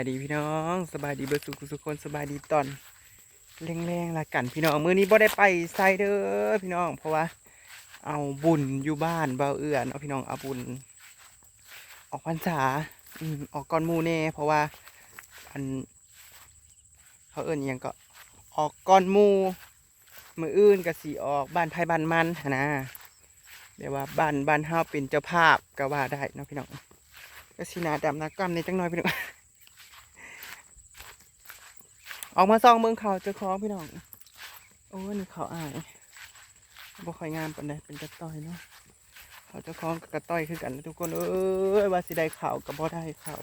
ายดีพี่น้องสบายดีเบิร์สุขสุขคนสบายดีตอนแรงๆละกันพี่น้องมื้อนี้บ่ได้ไปไซเด้อพี่น้อง เพราะว่า เอาบุญอยู่บ้านเบาเอื้อเนาพี่น้องเอาบุญ ออกพรรษาอืมออกก่อนมู่แน่เพราะว่า อัน เขาเอิ้นอิหยังก็ออกก่อนมูมืออื่นก็สิออกบ้านไผบ้านมันนะเดี๋ยวว่าบ้านบ้านเฮาเป็นเจ้าภาพก็ว่าได้เนาะพี่น้องก็สินาดำนากรรมในจังน้อยพี่น้อง ออกมาซองเมืองเขาเจอคล้องพี่น้อง โอ้นี่เขาอายบ่ค่อยงามปานใดเป็นกระต้อยเนาะเขาเจะคล้าของกับกระต้อยคือกันนะทุกคน เอ้ยว่าสิได้ข่าวกับบ่ได้ข่าว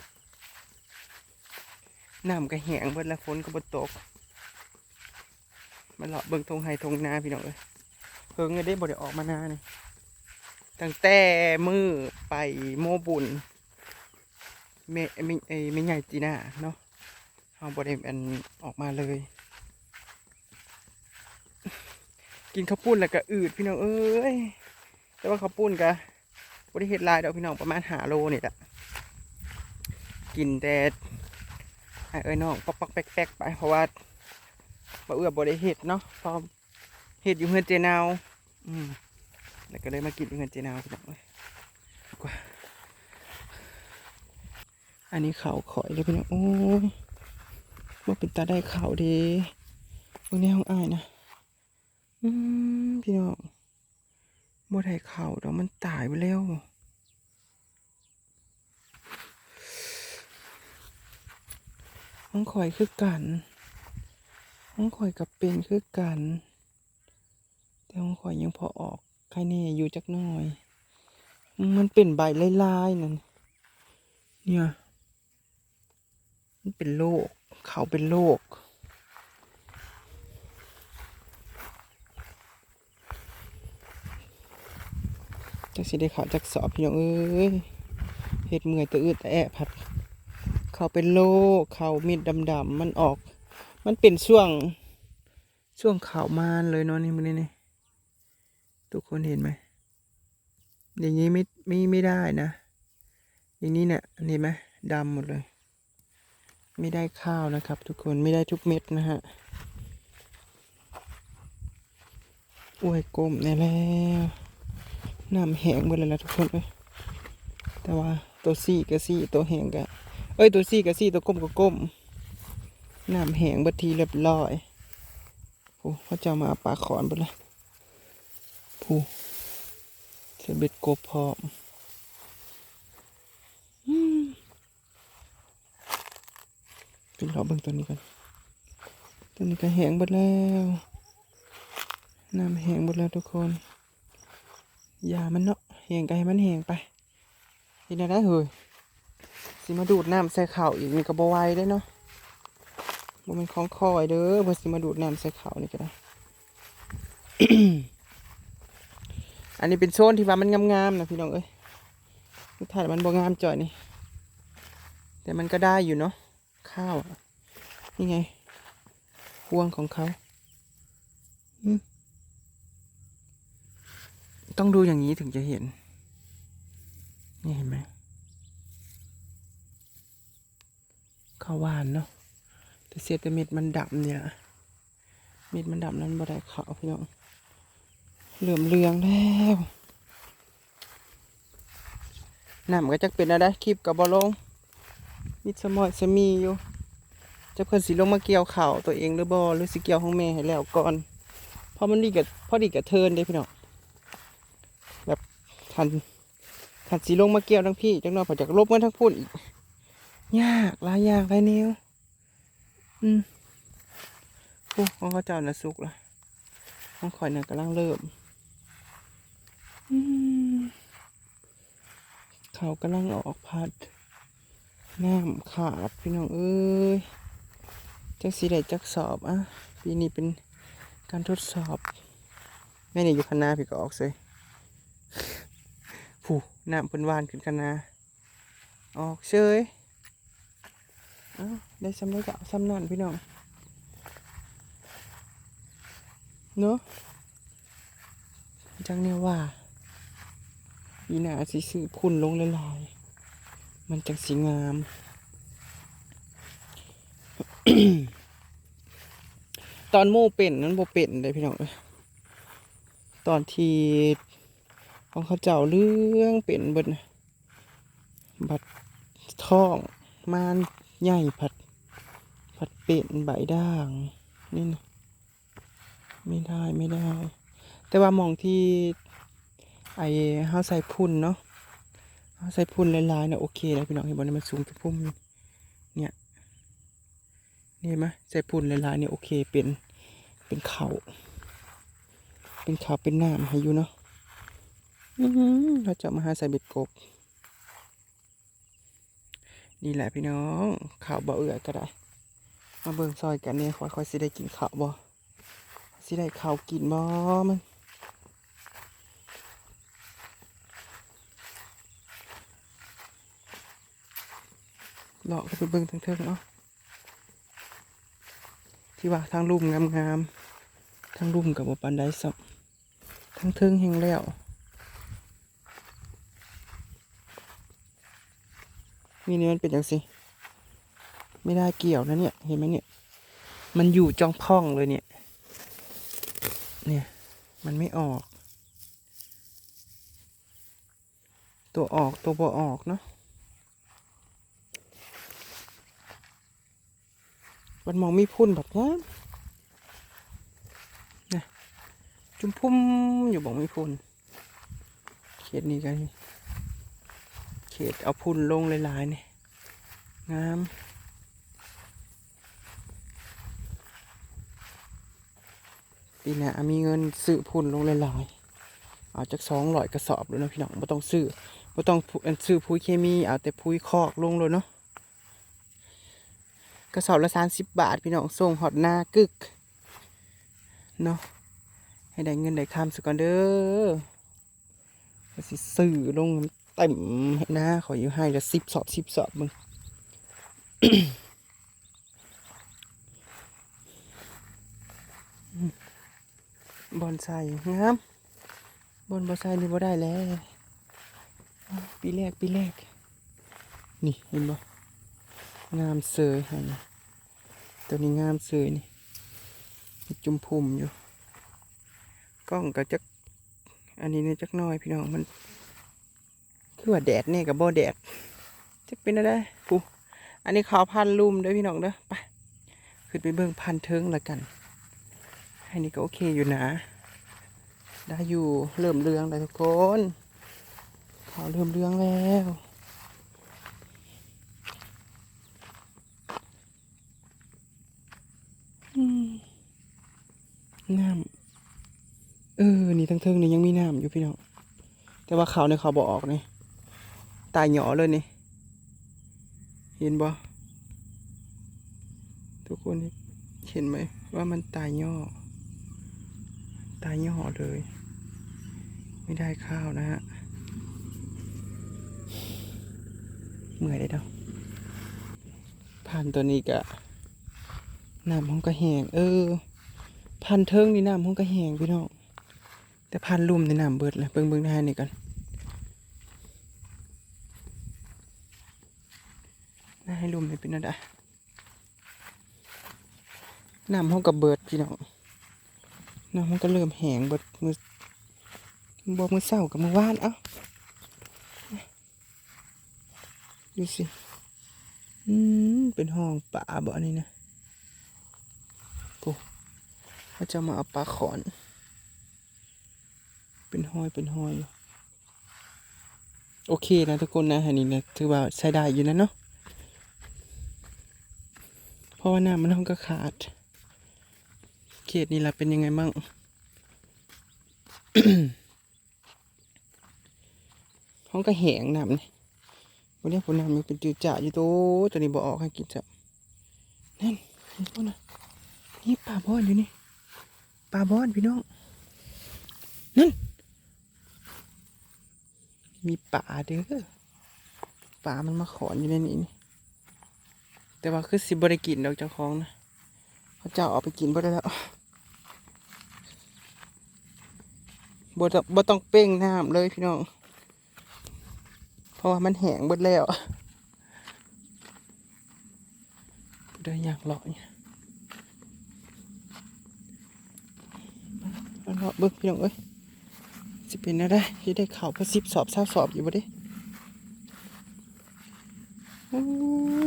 น้ำก็แหงเบิดล้วฝนก็บ่ตกมาเลาะเบิ่งทงไห้ทงนาพี่น้องเอ้ยเพิ่งได้บ่ได้ออกมานานี่ตั้งแต่มือไปโมบุญเมเมเอ้ยแม่ใหญ่จีน่าเนาะ เอาบริเวณออกมาเลย กินข้าวปุ้นแล้วก็อืดพี่น้องเอ้ยแต่ว่าข้าวปุ้นก็บริเฮ็ดลายดอกพี่น้องประมาณหาโลนี่แหละกินแต่ไอ้เอ้ยน้องปอกปอกแป๊กแป๊กไปเพราะว่าบ่เอื้อบริเฮ็ดเนาะพอเฮ็ดอยู่เฮือนเจนาวอืมแล้วก็เลยมากินอยู่เฮือนเจนาวพี่น้องเอ้ยกว่าอันนี้เขาข่อยเลยพี่น้องโอ้ย ว่เป็นตาได้ข่าวดีเบิ่งในห้องอ้ายนะอืมพี่น้องบ่ได้ข่าวดอกมันตายไปแล้วห้องข่อยคือกันห้องข่อยกับเป็นคือกัน แต่ห้องข่อยยังพอออกใครแน่อยู่จักหน่อย มันเป็นใบลายๆนั่นเนี่ย มันเป็นโรค เขาเป็นโรคจักสิได้เขาจักสอบพี่น้องเอ้ยเห็ดเมื่อยตัวอืดต่แอะผัด เขาเป็นโรคเขามีดดำๆมันออก มันเป็นช่วงช่วงเขามานเลยเนาะนี่มันนี่นี่ทุกคนเห็นไหมอย่างนี้ไม่ไม่ไม่ได้นะ อย่างนี้เนี่ยเห็นไหมดำหมดเลย ไม่ได้ข้าวนะครับ ทุกคนไม่ได้ทุกเม็ดนะฮะอวยกลมแน่แล้วน้ำแห้งหมดเลยละทุกคนเอ้ยแต่ว่าตัวซี่กับซี่ตัวแห้งกับเอ้ยตัวซี่กับซี่ตัวก้มกับก้มน้ำแห้งบัดทีเรียบร้อยผู้เขาจะมาเอาปลาขอนไปเลยผู้เสบ็ดกบพร้อม กินขอเบิ่งตัวนี้กันตัวนี้ก็แห้งหมดแล้ว น้ำแห้งหมดแล้วทุกคนยามันเนาะแห้งก็ให้มันแห้งไปทีนี้ได้เฮ้ยสิมาดูดน้ำใส่ข่าอีกนี่ก็บไหวได้เนาะบ่แมันของคอยเด้อพอสิมาดูดน้ำใส่ข่านี่ก็ได้อันนี้เป็นโซนที่ว่ามันงามๆนะพี่น้องเอ้ยถ่ายมันบ่งามจ่อยนี่ แต่มันก็ได้อยู่เนาะ ข้าวอะนี่ไงห่วงของเขา ต้องดูอย่างนี้ถึงจะเห็น นี่เห็นไหมข้าวหวานเนาะ แต่เสียแต่เม็ดมันดำเนี่ย เม็ดมันดำนั้นบ่ได้ขาวพี่น้อง เหลื่อมเรืองแล้วน้ำก็จะเป็นอะไรคลิปกับบอลง มิดสมอยสมีอยู่เจะเพิ่นสิลงมาเกี่ยวข่าตัวเองหรือบอหรือสิเกี่ยวของแม่ให้แล้วก่อนเพราะมันดีกับพอดีกับเทินเด้พี่น้องแบบทันทันสิลงมาเกี่ยวทั้งพี่จังน้อยพอจากลบมาทั้งพุ่นอีกยากลายยางหลายแนวอืมโอ้ของเขาเจ้าน่ะสุกละของข่อยน่ะกำลังเริ่มอืมเขากำลังออกพัด น้ำขาดพี่น้องเอ้ยจักสีได้จักสอบอะปีนี้เป็นการทดสอบ แม่นี่อยู่คณะพี่ก็ออกเลยผู้น้ำเป็นวานขึ้นคณะออกเชยเอ้าได้ซ้ำได้ก็เอาซ้ำนั่นพี่น้องเนาะจังเนี่ยว่าปีหน้าสิซื้อพุ่นลงหลายๆ มันจังสีงาม ตอนหมู่เป็นนั้นบ่เป็นเลยพี่น้องเอ้ยตอนที่ของเขาเจ้าเรื่องเป็นบนบัดท้องมานใหญ่ผัด ผัดเป็นใบด่างนี่นะไม่ได้ไม่ได้ แต่ว่ามองที่ไอ้เฮาใส่พุ่นเนาะ เฮาใส่พุ่นลายๆนะโอเคเลยพี่น้องเห็นบ่เนี่ยมันสูงจะพุ่มเนี่ยนี่ไหมใส่พุ่นลายๆเนี่ยโอเคเป็นเป็นเขาเป็นเขาเป็นน้ำให้อยู่เนาะเราจะมาหาใส่เบ็ดกบ นี่แหละพี่น้องข่าวบ่เอือก็ได้ มาเบิ่งซอยกันเนี่ยค่อยๆสิได้กินข้าวบ่สิได้ข้าวกินบ่มัน เลาะก็ไปเบิ่งทั้งเทิงเนาะที่ว่าทางลุ่มงามๆทางลุ่มกับปานใดสับทางเทิงแห้งแล้วนี่นี่มันเป็นอย่างสิไม่ได้เกี่ยวนะเนี่ย เห็นไหมเนี่ย มันอยู่จ้องพ่องเลยเนี่ย เนี่ย มันไม่ออก ตัวออกตัวบ่ออกเนาะ มันมองม่พุ่นแบบนี้นะจุ่มพุ่มอยู่บอกม่พุ่นเขตนี้กันเขตเอาพุ่นลงหลายๆเนี่ยงามปีหน้ามีเงินซื้อพุ่นลงหลายๆเอาจากสองร้อยกระสอบเลยนะพี่น้องไม่ต้องซื้อไม่ต้องซื้อปุ๋ยเคมีเอาแต่ปุ๋ยคอกลงเลยเนาะ กระสอบละสามสิบบาท พี่น้องส่งหอดหน้ากึกเนาะให้ได้เงินได้คำสักก่อนเด้อสิซื้อลงเต็มให้น้าขออยู่ให้ละสิบสอบสิบสอบมึงบอนไซงามบอนบอนไซนี่บ่ได้แล้ว ปีแรก ปีแรก นี่เห็นบ่ งามเสยให้ตัวนี้งามเสยนี่มีจุ่มพุ่มอยู่ กล้องก็จักอันนี้เนี่ยจักน้อยพี่น้องมัน คือว่าแดดเนี่ยกับบ่แดดจักเป็นอะไรปูอันนี้ขาวพันลุ่มด้อพี่น้องเด้อไปขึ้นไปเบิ่งพันเทิงละกันอันนี้ก็โอเคอยู่นะ ได้อยู่เริ่มเรืองแล้วทุกคนขอเริ่มเรืองแล้ว น้ำเออ นี่ทั้งเทิงนี่ยังมีน้ำอยู่พี่น้อง แต่ว่าเขาเนี่ยเขาบอกออกนี่ ตายหยอเลยนี่ เห็นบ่ทุกคนเห็นไหมว่ามันตายย่อ ตายย่อเลย ไม่ได้ข้าวนะฮะเมื่อยได้ดอกผ่านตัวนี้กะน้ำห้องกระแห้งเออ พันเทิงนี่น้ำห้องกระแหงพี่น้องแต่พันลุ่มในน้ำเบิดเลยเบิ่งเบิ่งได้นี่กันน่าให้ลุ่มนี่เป็นอะไรน้ำห้องกับเบิดพี่น้องน้ำมันก็เริ่มแห้งเบิดมือบ่มือเศร้ากับมือว่านเอ้าดูสิอืมเป็นห้องป่าบ่อันนี้นะกู เขาจะมาเอาปลาขอน เป็นห้อยเป็นห้อย โอเคนะทุกคนนะอันนี้นะถือว่าใช้ได้อยู่นะเนาะเพราะว่าน้ำมันห้องก็ขาด เขตนี้ล่ะเป็นยังไงมั่งห้องก็แหงน้ำนี่วันนี้ผมน้ำมันเป็นจืดจ่าอยู่โตตัวนี้บ่ออกให้กินจ้ะนั่นนี่ปลาบอนอยู่นี่ ปลาบอนพี่น้องนั่นมีปลาเด้อปลามันมาขอนอยู่ในนี้นี่แต่ว่าคือสิบริกินดอกเจ้าของนะเขาเจ้าเอาไปกินบ่ได้แล้วบ่ต้องบ่ต้องเป้งน้ำเลยพี่น้อง เพราะว่ามันแห้งเบิดแล้วได้อยากเลาะเนี่ย เลาะเลาะเบิ่งพี่น้องเอ้ยสิเป็นอะไรที่ได้ข่าวพระสิบสอบเศร้าสอบอยู่บ่เด้โอ้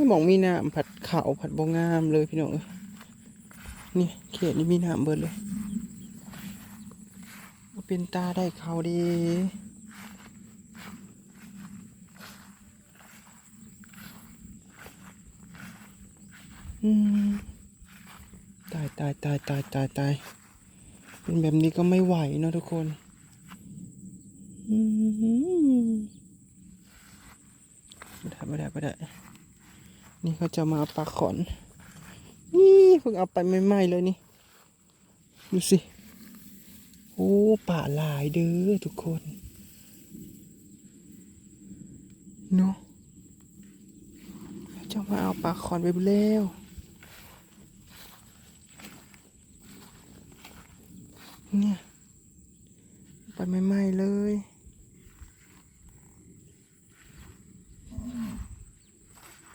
ยหมองมีน้ำผัดขาวผัดบงงามเลยพี่น้องเอ้ยนี่เขตนี้มีน้ำเบิดเลยเป็นตาได้เขาดีตายตายตายตายตายตาย เป็นแบบนี้ก็ไม่ไหวเนอะทุกคนอืมไม่ได้ไม่ได้ไม่ได้ นี่เขาจะมาปลาขอน นี่เพิ่งเอาไปใหม่ๆเลยนี่ ดูสิ โอ้ป่าหลายเด้อทุกคนเนาะจะมาเอาปลาขอนไปแล้ว เนี่ยไปใหม่ๆเลย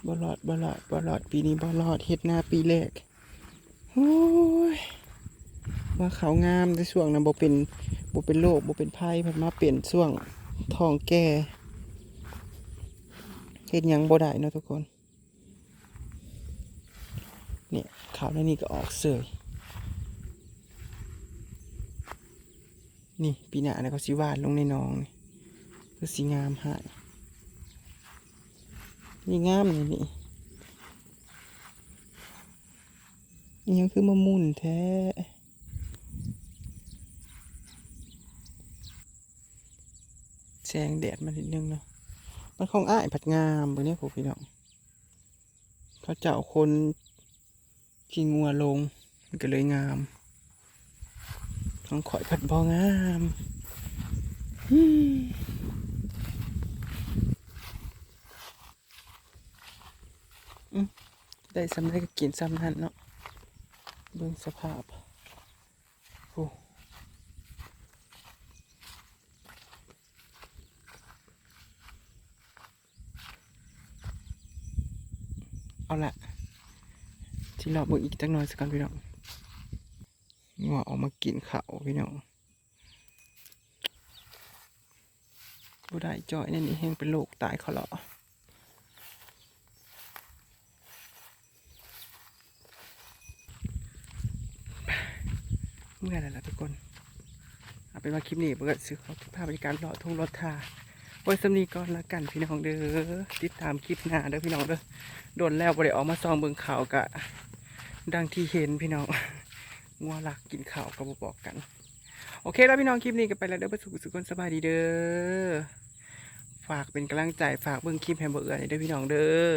บลอดบลอดบลอดปีนี้บลอดเฮ็ดหน้าปีแรกโอ้ยว่าเขางามในช่วงนั้นบ่เป็นบ่เป็นโรคบ่เป็นภัยเพิ่นมาเปลี่ยนช่วงท้องแก่เฮ็ดหยังบ่ได้เนาะทุกคน เนี่ยขาวในนี่ก็ออกเสย นี่ปีหน้าเนี่ยเขาสิวาดลงในหนองนี่คือสีงามหายนี่งามนี่นี่ยังคือมะมุนแท้แสงแดดมานิดนึงเนาะมันของอ้ายผัดงามเบอร์นี้ผมพี่น้องเขาเจ้าคนกินงัวลงมันก็เลยงาม ของข่อยผัดบองามได้สำเร็จก็กินซ้ำนั่นเนาะเบิ่งสภาพโอ้เอาละที่เราเบิ่งอีกจักหน่อยสักกันพี่น้อง งัวออกมากินข้าวพี่น้องบ่ได้จ่อยนี่นี่แห้งเป็นโรคตายเขาหรอเมื่อไรล่ะทุกคนเอาเป็นว่าคลิปนี้เปิดซื้อขาทุกภาพบริการรอทงรถทาไว้สำนีก่อนละกันพี่น้องเด้อติดตามคลิปหน้าเด้อพี่น้องเด้อโดนแล้วบ่ได้ออกมาซองเบิ่งข่าวกะ ดังที่เห็นพี่น้อง งัวหลักกินข้าวก็บบอกกัน โอเคแล้วพี่น้องคลิปนี้ก็ไปแล้วเด้อประสุขสุขคนสบายดีเด้อฝากเป็นกำลังใจฝากเบิ่งคลิปแฮมเบ่เอือนี่เด้อพี่น้องเด้อ